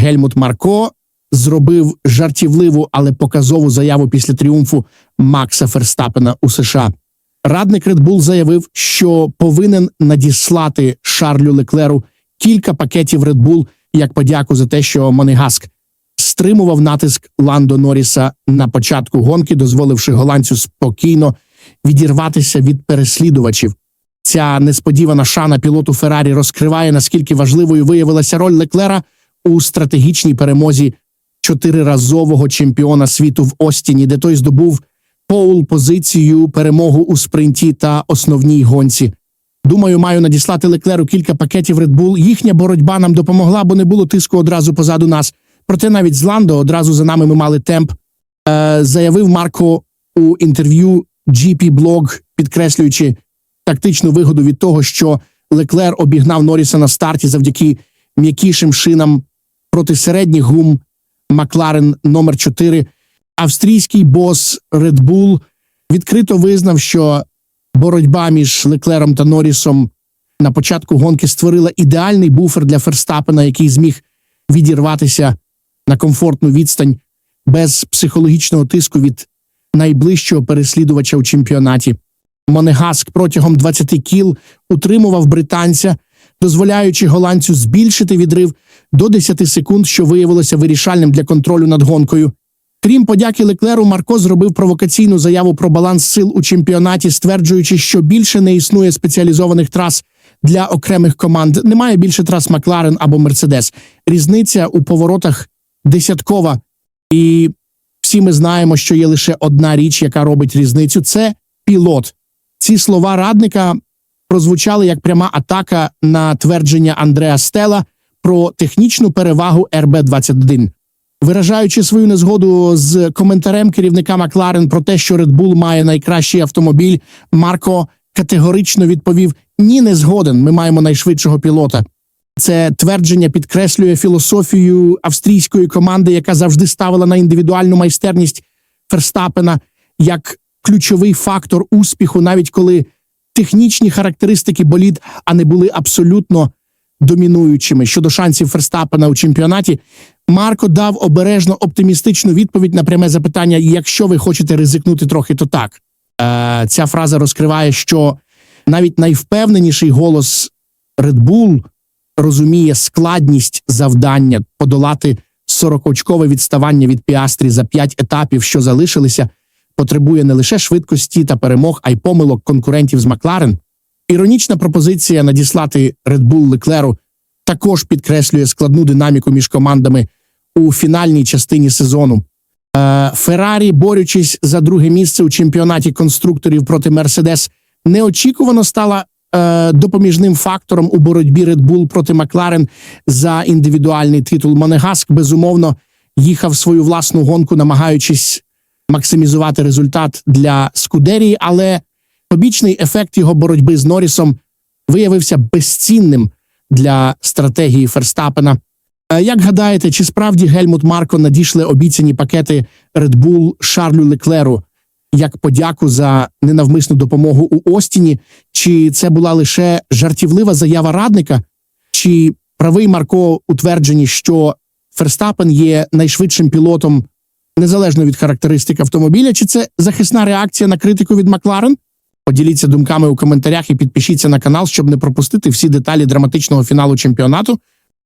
Гельмут Марко зробив жартівливу, але показову заяву після тріумфу Макса Ферстапена у США. Радник Red Bull заявив, що повинен надіслати Шарлю Леклеру кілька пакетів Red Bull як подяку за те, що Монегаск стримував натиск Ландо Норріса на початку гонки, дозволивши голландцю спокійно відірватися від переслідувачів. Ця несподівана шана пілоту Феррарі розкриває, наскільки важливою виявилася роль Леклера у стратегічній перемозі чотириразового чемпіона світу в Остіні, де той здобув поул позицію, перемогу у спринті та основній гонці. Думаю, маю надіслати Леклеру кілька пакетів Red Bull. Їхня боротьба нам допомогла, бо не було тиску одразу позаду нас. Проте навіть з Ландо одразу за нами ми мали темп. Е, заявив Марко у інтерв'ю GP Blog, підкреслюючи тактичну вигоду від того, що Леклер обігнав Норріса на старті завдяки м'якішим шинам проти середніх гум Макларен номер 4 Австрійський бос Red Bull відкрито визнав, що боротьба між Леклером та Норрісом на початку гонки створила ідеальний буфер для Ферстапена, який зміг відірватися на комфортну відстань без психологічного тиску від найближчого переслідувача у чемпіонаті. Монегаск протягом 20 кіл утримував британця, дозволяючи голландцю збільшити відрив до 10 секунд, що виявилося вирішальним для контролю над гонкою. Крім подяки Леклеру, Марко зробив провокаційну заяву про баланс сил у чемпіонаті, стверджуючи, що більше не існує спеціалізованих трас для окремих команд. Немає більше трас Макларен або Мерседес. Різниця у поворотах десяткова, і всі ми знаємо, що є лише одна річ, яка робить різницю це пілот. Ці слова радника прозвучали як пряма атака на твердження Андреа Стела про технічну перевагу РБ-21. Виражаючи свою незгоду з коментарем керівника Макларен про те, що Red Bull має найкращий автомобіль, Марко категорично відповів: Ні, не згоден. Ми маємо найшвидшого пілота. Це твердження підкреслює філософію австрійської команди, яка завжди ставила на індивідуальну майстерність Ферстапена як ключовий фактор успіху, навіть коли технічні характеристики болід, а не були абсолютно домінуючими щодо шансів Ферстапена у чемпіонаті. Марко дав обережно оптимістичну відповідь на пряме запитання: якщо ви хочете ризикнути трохи, то так. Е, ця фраза розкриває, що навіть найвпевненіший голос Red Bull розуміє складність завдання подолати 40-очкове відставання від Піастрі за 5 етапів, що залишилися, потребує не лише швидкості та перемог, а й помилок конкурентів з Макларен. Іронічна пропозиція надіслати Red Bull Леклеру також підкреслює складну динаміку між командами у фінальній частині сезону. Е, Феррарі, борючись за друге місце у чемпіонаті конструкторів проти Мерседес, неочікувано стала е, допоміжним фактором у боротьбі Red Bull проти Макларен за індивідуальний титул. Монегаск безумовно їхав свою власну гонку, намагаючись максимізувати результат для Скудерії, але побічний ефект його боротьби з Норрісом виявився безцінним для стратегії Ферстапена. Е, Як гадаєте, чи справді Гельмут Марко надійшли обіцяні пакети Red Bull Шарлю Леклеру як подяку за ненавмисну допомогу у Остіні? Чи це була лише жартівлива заява радника? Чи правий Марко у твердженні, що Ферстапен є найшвидшим пілотом незалежно від характеристик автомобіля? Чи це захисна реакція на критику від Макларен? Поділіться думками у коментарях і підпишіться на канал, щоб не пропустити всі деталі драматичного фіналу чемпіонату.